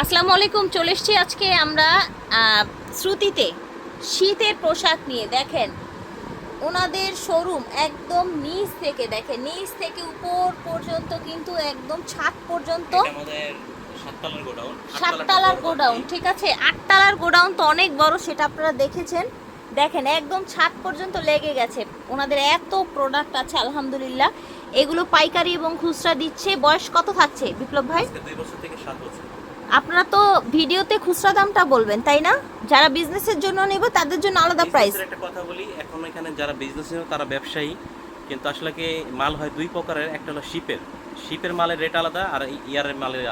আসসালামু আলাইকুম চলে এসছি আজকে আমরা শ্রুতিতে শীতের পোশাক নিয়ে। দেখেন ওনাদের শোরুম একদম নিচ থেকে দেখেন নিচ থেকে উপর পর্যন্ত কিন্তু একদম ছাদ পর্যন্ত। সাততলার গোডাউন ঠিক আছে? আটতলার গোডাউন তো অনেক বড় সেটা আপনারা দেখেছেন। দেখেন একদম ছাদ পর্যন্ত লেগে গেছে। ওনাদের এত প্রোডাক্ট আছে আলহামদুলিল্লাহ। এগুলো পাইকারি এবং খুচরা দিচ্ছে। বয়স কত থাকছে বিপ্লব ভাই? দুই বছর থেকে সাত বছর। আপনারা তো ভিডিওতে খুচরা দামটা বলবেন তাই না? যারা বিজনেসের জন্য নেবে তাদের জন্য আলাদা প্রাইস একটা কথা বলি এখন এখানে যারা বিজনেস তারা ব্যবসায়ী কিন্তু আসলে কি মাল হয় দুই প্রকারের একটা হলো শিপের শিপের মালের রেট আলাদা আর ইয়ারের মালের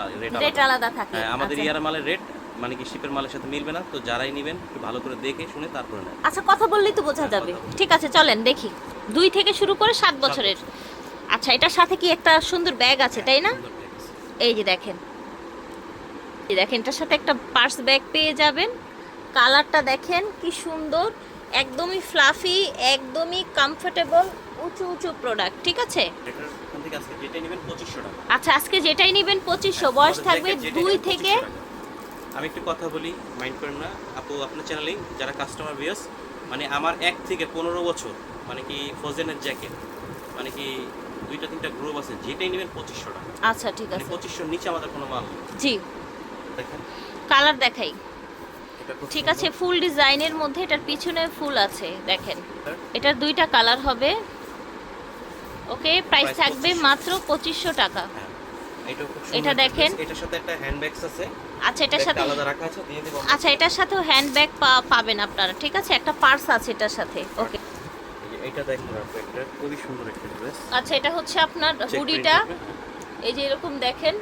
রেট আলাদা। থাকে হ্যাঁ, আমাদের আচ্ছা। ইয়ারের মালের রেট মানে কি শিপের মালের সাথে মিলবে না তো যারাই নেবেন একটু ভালো করে দেখে শুনে তারপরে নেন আচ্ছা কথা বললেই তো বোঝা হ্যাঁ, যাবে। ঠিক আছে চলেন দেখি। দুই থেকে শুরু করে সাত বছরের। আচ্ছা এটার সাথে কি একটা সুন্দর ব্যাগ আছে তাই না? এই যে দেখেন দেখেন এটার সাথে একটা পার্স ব্যাগ পেয়ে যাবেন। কালারটা দেখেন কি সুন্দর একদমই ফ্লাফি একদমই কমফোর্টেবল উঁচু উঁচু প্রোডাক্ট ঠিক আছে? আচ্ছা আজকে যেটাই নেবেন পঁচিশশো বয়স থাকবে দুই থেকে আমি একটু কথা বলি মাইন্ড করেন না। আপু আপনার চ্যানেলে যারা কাস্টমার ভিউস মানে আমার এক থেকে পনেরো বছর মানে কি ফোজেনের জ্যাকেট মানে কি দুইটা তিনটা গ্রুপ আছে যেটাই নেবেন পঁচিশশো টাকা। আচ্ছা ঠিক মানে আছে। পঁচিশশোর নিচে আমাদের কোনো মাল। জি। কালার দেখাই। ঠিক আছে ফুল ডিজাইনের মধ্যে এটার পিছনে ফুল আছে দেখেন। এটার দুইটা কালার হবে। ওকে প্রাইস থাকবে মাত্র পঁচিশশো টাকা। হ্যাঁ, এটা দেখেন। এটার সাথে একটা হ্যান্ড ব্যাগস আছে। আচ্ছা এটার সাথে আলাদা রাখা আছে দিয়ে দেবো আচ্ছা এটার সাথেও হ্যান্ডব্যাগ পাবেন আপনারা। ঠিক আছে একটা পার্স আছে এটার সাথে। ওকে। এটা দেখুন একটা খুবই সুন্দর একটা ড্রেস আচ্ছা এটা হচ্ছে আপনার হুডিটা। এই যে এরকম দেখেন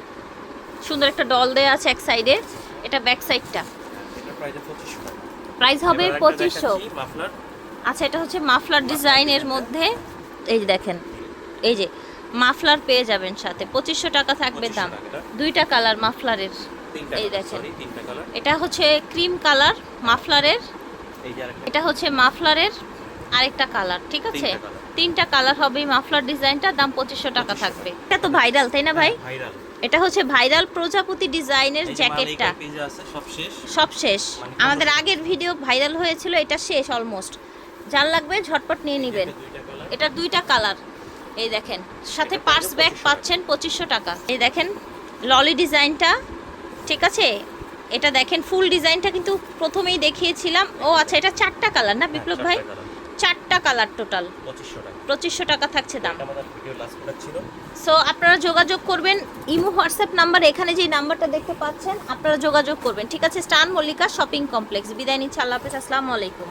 সুন্দর একটা ডল দেয়া আছে এক সাইডে এটা ব্যাক সাইডটা প্রাইস হবে পঁচিশশো। আচ্ছা এটা হচ্ছে মাফলার ডিজাইনের মধ্যে। এই যে দেখেন এই যে মাফলার পেয়ে যাবেন সাথে। পঁচিশশো টাকা থাকবে দাম। দুইটা কালার মাফলারের এই দেখেন। এটা হচ্ছে ক্রিম কালার মাফলারের এটা হচ্ছে মাফলারের আরেকটা কালার ঠিক আছে? তিনটা কালার হবে মাফলার ডিজাইনটা দাম পঁচিশশো টাকা থাকবে। এটা তো ভাইরাল তাই না ভাই? ভাইরাল এটা হচ্ছে ভাইরাল প্রজাপতি ডিজাইনের জ্যাকেটটা। সব শেষ? মানে আমাদের আগের ভিডিও ভাইরাল হয়েছিল এটা শেষ অলমোস্ট যার লাগবে ঝটপট নিয়ে নেবেন। এটা দুইটা কালার এই দেখেন সাথে পার্স ব্যাগ পাচ্ছেন পঁচিশশো টাকা। এই দেখেন ললি ডিজাইনটা ঠিক আছে? এটা দেখেন ফুল ডিজাইনটা কিন্তু প্রথমেই দেখিয়েছিলাম। ও আচ্ছা এটা চারটা কালার না বিপ্লব ভাই? চারটা কালার টোটাল। পঁচিশশো টাকা। থাকছে দাম। সো আপনারা যোগাযোগ করবেন। ইমো হোয়াটসঅ্যাপ নাম্বার এখানে যে নাম্বারটা দেখতে পাচ্ছেন আপনারা যোগাযোগ করবেন। ঠিক আছে স্টান মল্লিকা শপিং কমপ্লেক্স। বিদায় নিচ্ছে আল্লাহ হাফেজ আসসালামু আলাইকুম।